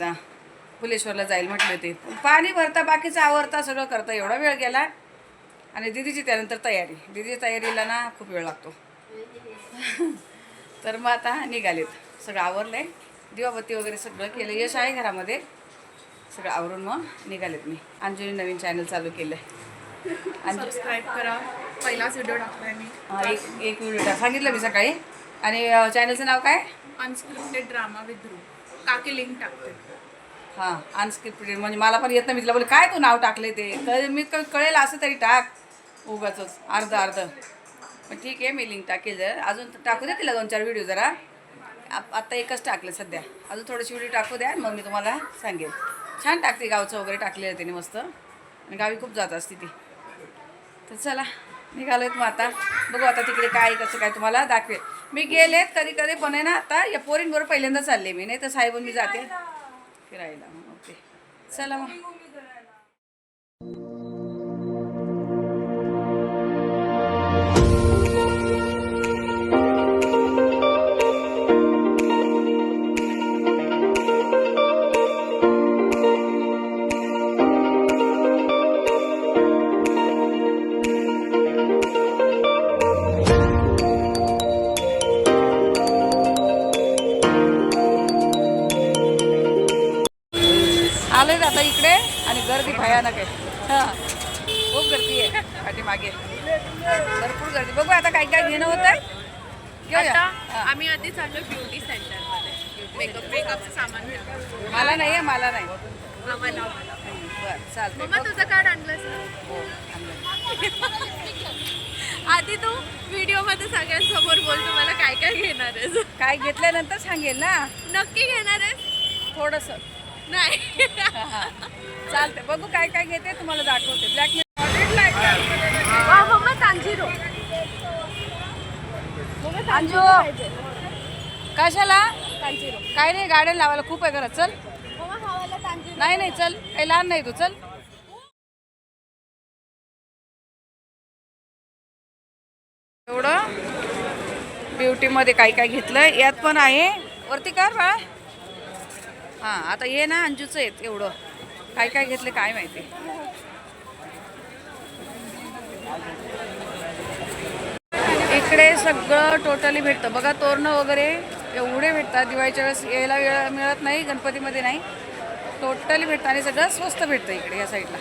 ना फुलेश्वरला जाईल म्हटलं ते पाणी भरता बाकीचं आवरता सगळं करता. एवढा वेळ गेला आणि दिदीची त्यानंतर तयारी. दिदीच्या तयारीला ना खूप वेळ लागतो. तर मग आता निघालेत. सगळं आवरलं आहे दिवाबत्ती वगैरे सगळं केलं यश आहे घरामध्ये. सगळं आवरून मग निघालेत मी. अंजली नवीन चॅनल चालू केलं आहे सबस्क्राईब करा. पहिलाच व्हिडिओ टाकलाय मी. हा, एक एक व्हिडिओ टाक सांगितलं मी सकाळी. आणि चॅनलचं नाव काय? अनस्क्रिप्टेड ड्रामा विथ ध्रुव काकी लिंक टाकते. हां अनस्क्रिप्टेड म्हणजे मला पण येत नाही. मी तिला बोलले काय तू नाव टाकले ते? कळेल मी क- कळेल असं तरी टाक. उगाच अर्ध अर्ध. पण ठीक आहे मी लिंक टाकेल अजून टाकू दे तिला दोन चार व्हिडिओ जरा. आप- आत्ता एकच टाकलं सध्या. अजून थोडेसे व्हिडिओ टाकू द्या मग मी तुम्हाला सांगेल. छान टाकते गावचं वगैरे टाकलेलं तिने मस्त. आणि गावी खूप जात असते ती. तर चला निघालो आहेत मग आता. बघू आता तिकडे काय कसं काय तुम्हाला दाखवेल. मी गेलेत कधी कधी पण आहे ना आता या पोरींबरोबर पहिल्यांदा चालले मी नाही तर साहेब मी जाते. फिरायला ओके. चला मग. आलोय आता इकडे आणि गर्दी भयानक आहे. हां. खूप गर्दी आहे. पाठीमागे भरपूर गर्दी. बघू आता काय काय घेणं होत आहे घेऊया. आम्ही आधी चाललो ब्युटी सेंटरमध्ये. मेकअप मेकअपचं सामान मला नाही आहे मला नाही. आम्हाला. बरं मम्मा तुझं कार्ड आणलंस हो आणलं. आधी तू व्हिडिओमध्ये सगळ्यांसमोर बोल तू मला काय काय घेणार आहेस? काय घेतल्यानंतर सांगेल ना. नक्की घेणार आहेस? थोडंसं. नाही. चालतंय बघू काय काय घेते तुम्हाला दाखवते. ब्लॅक हा, मम्मा तांजिरो अंजू कशाला? तांजिरो काय नाही गाड्या लावायला खूप आहे घरात. चल. मम्मा हवाला तांजिरो नाही नाही चल. काही लहान नाही तू चल. एवढं ब्युटीमध्ये काय काय घेतलं यात पण आहे. वरती कर बा हां आता ये ना अंजूचं आहेत एवढं. काय काय घेतलं काय माहिती. इकडे सगळं टोटली भेटतं. बघा तोरणं वगैरे एवढे भेटतात. दिवाळीच्या वेळेस यायला वेळ मिळत नाही गणपतीमध्ये नाही. टोटली भेटतं आणि सगळं स्वस्त भेटतं इकडे या साईडला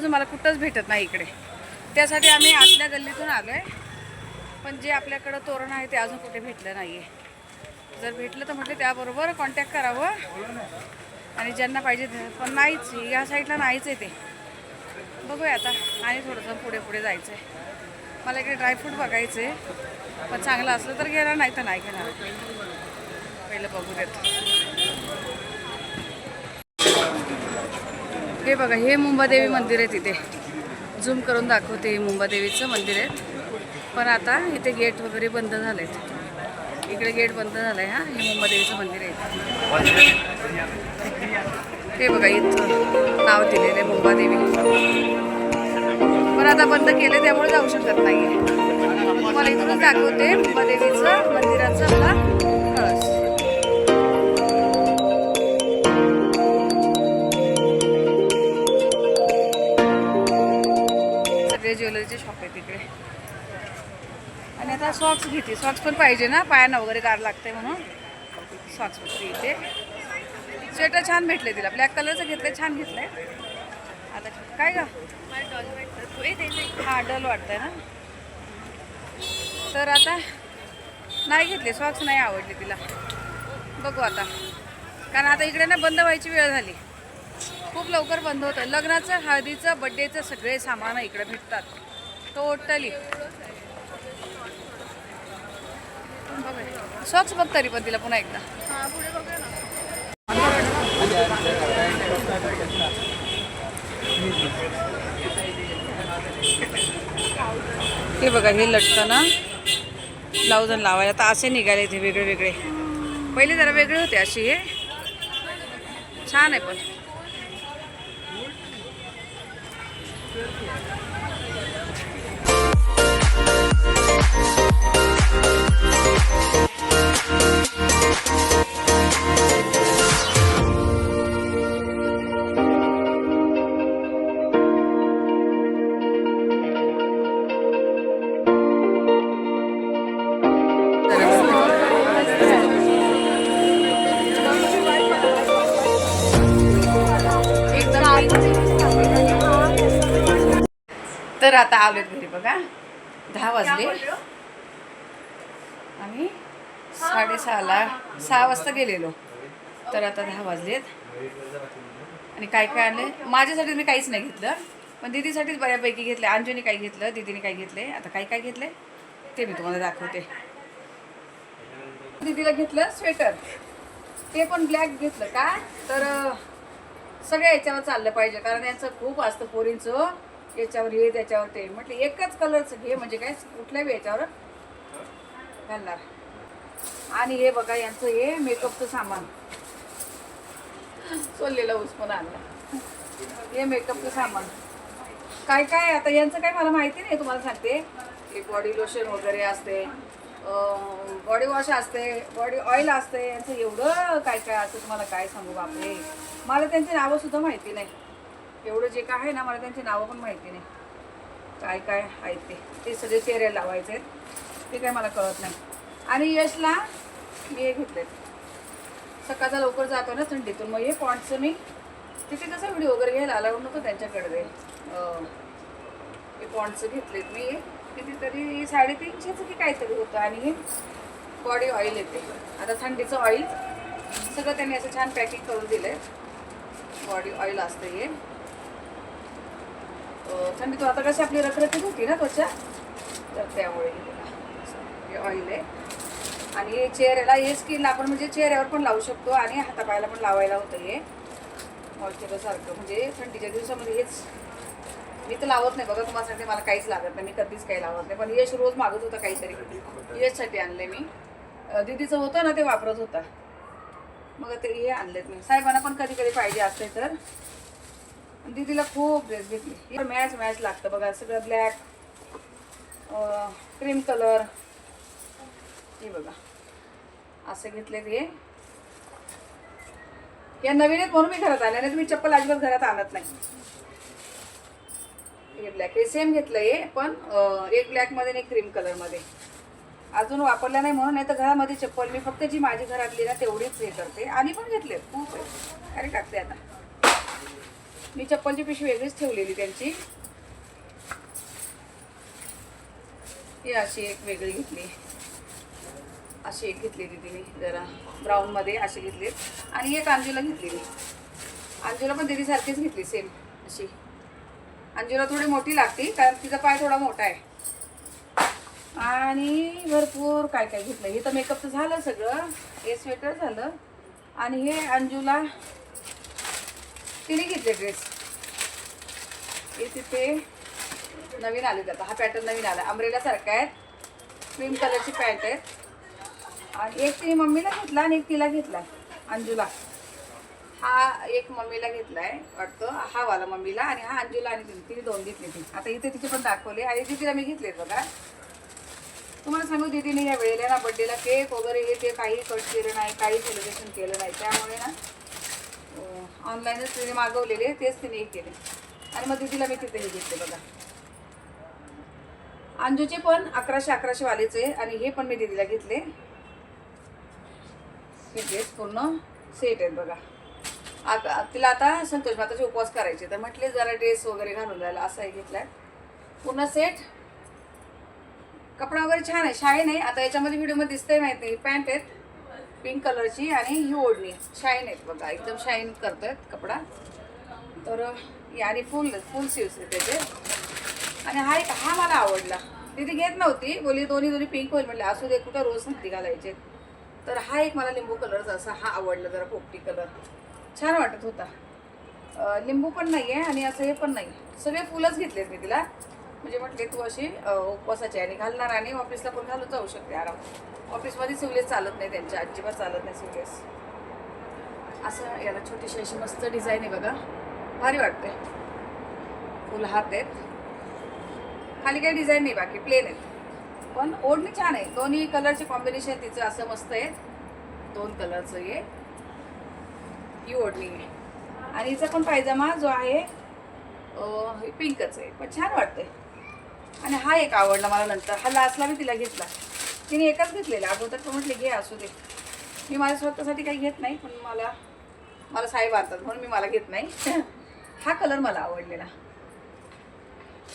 तोरण अजून मला कुठंच भेटत नाही इकडे. त्यासाठी आम्ही आतल्या गल्लीतून आलो आहे पण जे आपल्याकडं तोरण आहे ते अजून कुठे भेटलं नाही आहे जर भेटलं तर म्हटलं त्याबरोबर कॉन्टॅक्ट करावं. आणि ज्यांना पाहिजे ते- पण नाहीच या साईडला नाहीच आहे ते. बघूया आता. आणि थोडंसं पुढे पुढे जायचं आहे मला इकडे ड्रायफ्रूट बघायचं आहे पण चांगलं असलं तर घेणार नाही तर नाही घेणार. पहिलं बघू देत हे बघा हे मुंबादेवी मंदिर आहे तिथे. झूम करून दाखवते हे मुंबादेवीचं मंदिर आहे. पण आता इथे गेट वगैरे बंद झाले आहेत इकडे गेट बंद झालं आहे हा हे मुंबादेवीचं मंदिर आहे. हे बघा इथं नाव दिलेलं आहे मुंबादेवी. पण आता बंद केले त्यामुळे जाऊ शकत नाही आहे तुम्हाला इथूनच दाखवते मुंबादेवीचं मंदिराचं आपला ज्वेलरीचे शॉप आहेत तिकडे. आणि आता सॉक्स घेते. सॉक्स पण पाहिजे ना? पायांना वगैरे गार लागते म्हणून. सॉक्स बघते इथे. स्वेटर छान भेटले तिला. ब्लॅक कलरचं घेतलंय छान घेतलंय. आता काय ग? डॉल वाटतं. हा डल वाटतंय ना? तर आता नाही घेतले. सॉक्स नाही आवडले तिला. बघू आता. कारण आता इकडे ना बंद व्हायची वेळ झाली. खूप लवकर बंद होतं लग्नाचं हळदीचं बड्डेचं सगळे सामान इकडे भेटतात. टोटली सॉक्स बघ तरी पण तिला पुन्हा एकदा. हे बघा हे लटकं ना ब्लाऊज आणि लावायला. आता असे निघाले ते वेगळे वेगळे पहिले जरा वेगळे होते अशी हे. छान आहे पण. good kid. तर आता आलोत घरी बघा. दहा वाजले. आम्ही साडेसहाला सहा वाजता गेलेलो. तर आता दहा वाजलेत. आणि काय काय आणले माझ्यासाठी मी काहीच नाही घेतलं. पण दिदीसाठीच बऱ्यापैकी घेतले. अंजूने काय घेतलं दिदीने काय घेतले. आता काय काय घेतले? ते मी तुम्हाला दाखवते. दिदीला घेतलं स्वेटर. ते पण ब्लॅक घेतलं. का तर सगळ्या याच्यावर चाललं पाहिजे. कारण यांचं खूप असतं पोरींचं. याच्यावर हे त्याच्यावर ते. म्हटलं एकच कलरचं घे म्हणजे काय कुठल्या बी याच्यावर घालणार. आणि हे बघा यांचं हे मेकअपचं सामान. सोललेला पण आणला. हे मेकअपचं सामान. काय काय आता यांचं काय मला माहिती नाही तुम्हाला सांगते. एक बॉडी लोशन वगैरे असते बॉडी वॉश असते बॉडी ऑइल असते यांचं एवढं काय काय असतं तुम्हाला काय सांगू बापरे. मला त्यांची नावं सुद्धा माहिती नाही. एवढं जे काय आहे ना मला त्यांची नावं पण माहिती नाही. काय काय आहेत ते? ते सगळे चेहरे लावायचे आहेत. ते काय मला कळत नाही. आणि यशला मी हे घेतले सकाळचा लवकर जातो ना थंडीतून. मग हे पॉईंटचं मी तिथे कसं व्हिडिओ वगैरे घ्यायला आला नको त्यांच्याकडे. हे पॉईंटचं घेतलेत मी. कितीतरी साडेतीनशेचं की काहीतरी होतं. आणि हे बॉडी ऑइल येते आता थंडीचं ऑइल सगळं त्यांनी असं छान पॅकिंग करून दिलं आहे बॉडी ऑइल असतं हे. अं, थंडीतून आता कशी आपली रखरखीत होती ना त्वचा? तर त्यामुळे हे ऑइल आहे. आणि हे चेहऱ्याला हे स्किन आपण म्हणजे चेहऱ्यावर पण लावू शकतो आणि हातापायाला पण लावायला होतं हे. मॉइश्चर सारखं म्हणजे थंडीच्या दिवसामध्ये हेच. मी तर लावत नाही बघा तुम्हाला सांगते मला काहीच लागत नाही. मी कधीच काही लावत नाही. पण यश रोज मागत होता काहीतरी. यशसाठी आणले मी. दीदीचं होतं ना ते वापरत होता. मग ते हे आणलेत मी. साहेबांना पण कधी कधी पाहिजे असते तर. आणि दीदीला खूप ड्रेस घेतले. मॅच मॅच लागतं बघा. सगळं ब्लॅक क्रीम कलर हे बघा. असे घेतले हे. या नवीन आहेत म्हणून मी घरात आले. नाही तुम्ही चप्पल अजिबात घरात आणत नाही. हे ब्लॅक हे सेम घेतलं हे पण एक ब्लॅकमध्ये आणि एक क्रीम कलरमध्ये अजून वापरलं नाही म्हणून नाही तर घरामध्ये चप्पल. मी फक्त जी माझी घरातली ना तेवढीच हे करते. आणि पण घेतले खूप आहे. अरे टाकते आता. मी चप्पलची पिशवी वेगळीच ठेवलेली त्यांची. ही अशी एक वेगळी घेतली. अशी एक घेतली तिने जरा ब्राऊनमध्ये अशी घेतली. आणि एक अंजूला घेतलेली. अंजूला पण दीदीसारखीच घेतली सेम अशी. अंजूला थोडी मोठी लागते कारण तिचा पाय थोडा मोठा आहे. आणि भरपूर काय काय घेतलं. हे तर मेकअपचं झालं सगळं. हे स्वेटर झालं. आणि हे अंजूला तिने घेतले ड्रेस हे तिथे नवीन आले आता. हा पॅटर्न नवीन आला. अमरेलासारखा आहे. क्रीम कलरची पॅन्ट आहे. आणि एक तिने मम्मीला घेतला आणि एक तिला घेतला अंजूला. हा एक मम्मीला घेतला आहे वाटतं. हा वाला मम्मीला आणि हा अंजूला आणि तिने तिने दोन घेतले ती. आता इथे तिचे पण दाखवले. आणि तिला मी घेतले बघा. तुम्हाला सांगू दीदीने या वेळेला ना बड्डेला केक वगैरे हे ते काही कट केलं नाही काही सेलिब्रेशन केलं नाही. त्यामुळे ना ऑनलाईनच तिने मागवलेले तेच तिने हे केले. आणि मग दीदीला मी तिथे हे घेतले बघा. अंजूचे पण अकराशे अकराशे वालेचे आणि हे पण मी दीदीला घेतले. हे ड्रेस पूर्ण सेट आहेत बघा. आता तिला आता संतोष माताचे उपवास करायचे तर म्हटले जरा ड्रेस वगैरे घालून जायला असा हे घेतलाय. पूर्ण सेट कपडा वगैरे छान आहे शाळे नाही आता याच्यामध्ये व्हिडिओमध्ये दिसतंय माहीत नाही. पॅन्ट आहेत. पिंक कलरची आणि ही ओढणी. शाईन आहेत बघा एकदम शाईन करत आहेत कपडा. तर हे आणि फुल फुल सिव्स आहेत त्याचे. आणि हा एक हा मला आवडला. तिथे घेत नव्हती. बोली दोन्ही दोन्ही पिंक होईल. म्हटलं असू दे कुठं रोज नव्हती घालायचे. तर हा एक मला लिंबू कलरचा असा हा आवडला जरा पोपटी कलर छान वाटत होता. लिंबू पण नाही आहे आणि असं हे पण नाही. सगळे फुलंच घेतलेत मी तिला. म्हणजे म्हटले तू अशी उपवासाची आणि घालणार आणि ऑफिसला पण घालून जाऊ शकते आराम? ऑफिसमध्ये सिवलेस चालत नाही त्यांच्या अजिबात चालत नाही सिवलेस असं याला छोटीशी अशी मस्त डिझाईन आहे बघा. भारी वाटते फुल हात आहेत. खाली काही डिझाईन नाही बाकी प्लेन आहेत. पण ओढणी छान आहे. दोन्ही कलरचे कॉम्बिनेशन तिचं असं मस्त आहे. दोन कलरचं हे ही ओढणी आहे. आणि हिचा पण पायजमा जो आहे पिंकच आहे. पण छान वाटते आणि हा एक आवडला मला नंतर. हा लास्टला मी तिला घेतला. तिने एकच घेतलेला. अगोदर तर म्हटले घे असू दे. मी माझ्या स्वतःसाठी काही घेत नाही पण मला मला साहेब आणतात म्हणून मी मला घेत नाही. हा कलर मला आवडलेला.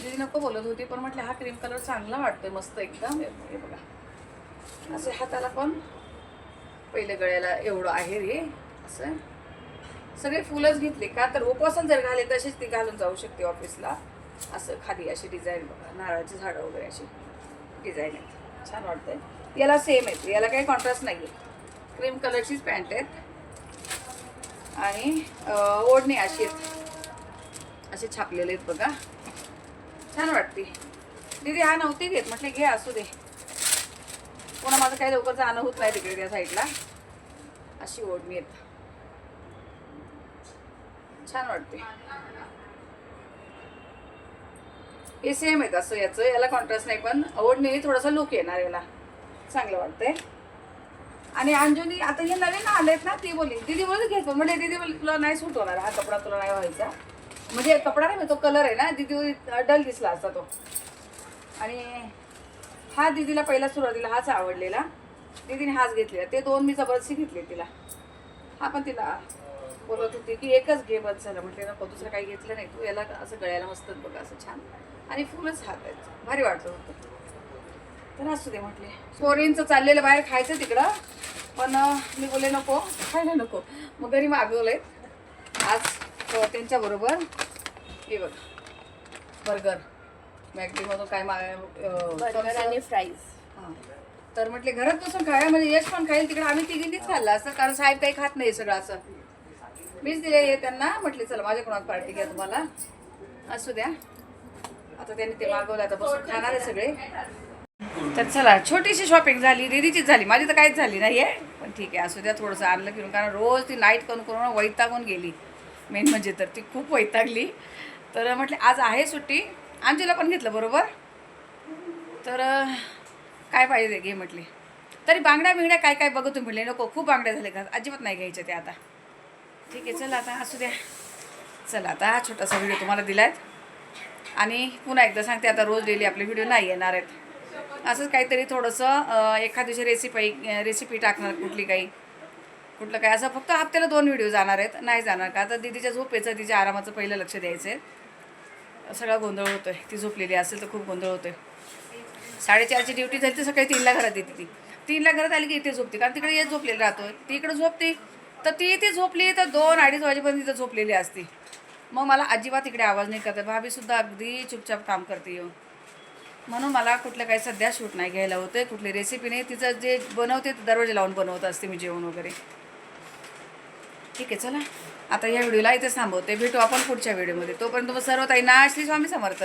दीदी नको बोलत होती पण म्हटलं हा क्रीम कलर चांगला वाटतोय मस्त एकदम. हे बघा असे हाताला पण पहिले गळ्याला एवढं आहे रे. असं. सगळे फुलंच घेतले का? तर उपवासन जर घाले तसेच ती घालून जाऊ शकते ऑफिसला असं खाली अशी डिझाईन बघा नारळाची झाडं वगैरे अशी डिझाईन आहेत. छान वाटतंय. याला सेम आहे याला काही कॉन्ट्रास्ट नाही आहे क्रीम कलरचीच पॅन्ट आहेत. आणि ओढणी अशी आहेत. असे छापलेले आहेत बघा. छान वाटते. दीदी हा नव्हती घेत. म्हटले घे असू दे. पुन्हा माझं काही लवकर जाणं होत नाही तिकडे त्या साईडला अशी ओढणी आहेत. छान वाटते. हे सेम आहे तसं याचं. याला कॉन्ट्रास्ट नाही पण ओढणी थोडासा लुक येणार याला. चांगलं वाटतंय. आणि अंजुनी आता हे नवीन आलेत ना ती बोली दीदी बोलत घेत पण म्हणजे दीदी बोली तुला नाही सूट होणार हा कपडा तुला नाही व्हायचा. म्हणजे कपडा नाही तो कलर आहे ना दीदी डल दिसला असता तो. आणि हा दीदीला पहिला सुरुवातीला हाच आवडलेला. दीदीने हाच घेतलेला. ते दोन मी जबरदस्ती घेतले तिला. हा पण तिला बोलत होती की एकच घे बस झालं. म्हटले नको दुसरं काही घेतलं नाही. तू याला असं गळ्याला मस्त बघ असं छान. आणि फुलच हात आहेत. भारी वाटत होतं. तर असू दे म्हटले. पोरींचं चाललेलं बाहेर खायचं तिकडं. पण मी बोलले नको खायला नको. मग घरी मागवलंय. आज त्यांच्याबरोबर हे बघ बर्गर. मॅगडीमधून काय बर्गर आणि फ्राईज हां. तर म्हटले घरात बसून खाया म्हणजे यश पण खाईल तिकडे आम्ही तिघींनीच खाल्लं असं. कारण साहेब काही खात नाही सगळं असं. मीच दिले हे त्यांना. म्हटले चला माझ्याकडून पार्टी घ्या तुम्हाला. असू द्या. आता त्यांनी ते मागवलं आता बसून खाणार आहे सगळे. तर चला छोटीशी शॉपिंग झाली दीदीचीच झाली. माझी तर काहीच झाली नाही आहे पण ठीक आहे असू द्या थोडंसं आणलं फिरून कारण रोज ती नाईट करून करून वैतागून गेली. मेन म्हणजे तर ती खूप वैतागली. तर म्हटले आज आहे सुट्टी. अंजूला पण घेतलं बरोबर? तर काय पाहिजे घे म्हटले. तरी बांगड्या बिंगड्या काय काय बघतो म्हटले नको खूप बांगड्या झाले का? अजिबात नाही घ्यायच्या ते आता. ठीक आहे चला आता असू द्या. चला आता हा छोटासा व्हिडिओ तुम्हाला दिलाय. आणि पुन्हा एकदा सांगते आता रोज डेली आपले व्हिडिओ नाही येणार आहेत. असंच काहीतरी थोडंसं एखाद दिवशी रेसिपी रेसिपी टाकणार कुठली काही. कुठलं काय असं फक्त हप्त्याला दोन व्हिडिओ जाणार आहेत. नाही जाणार का? आता दीदीच्या झोपेचं तिच्या आरामाचं पहिलं लक्ष द्यायचं आहे. सगळा गोंधळ होतो आहे ती झोपलेली असेल तर खूप गोंधळ होतो आहे साडेचारची ड्युटी झाली तर सकाळी तीनला घरात येते ती. तीनला घरात आली की इथे झोपते कारण तिकडे येत झोपलेली राहतो ती इकडे झोपते. तर ती इथे झोपली तर दोन अडीच वाजेपर्यंत तिथं झोपलेली असते. मग मला अजिबात इकडे आवाज नाही करत. भाभीसुद्धा अगदी चुपचाप काम करते. येऊन म्हणून मला कुठलं काही सध्या शूट नाही घ्यायला होतं कुठली रेसिपी नाही. तिचं जे बनवते ते दरवाजे लावून बनवत असते मी जेवण वगैरे. ठीक आहे चला. आता या व्हिडिओला इथेच थांबवते. भेटू आपण पुढच्या व्हिडिओमध्ये. तोपर्यंत मग सर्व ताईंना श्री स्वामी समर्थ.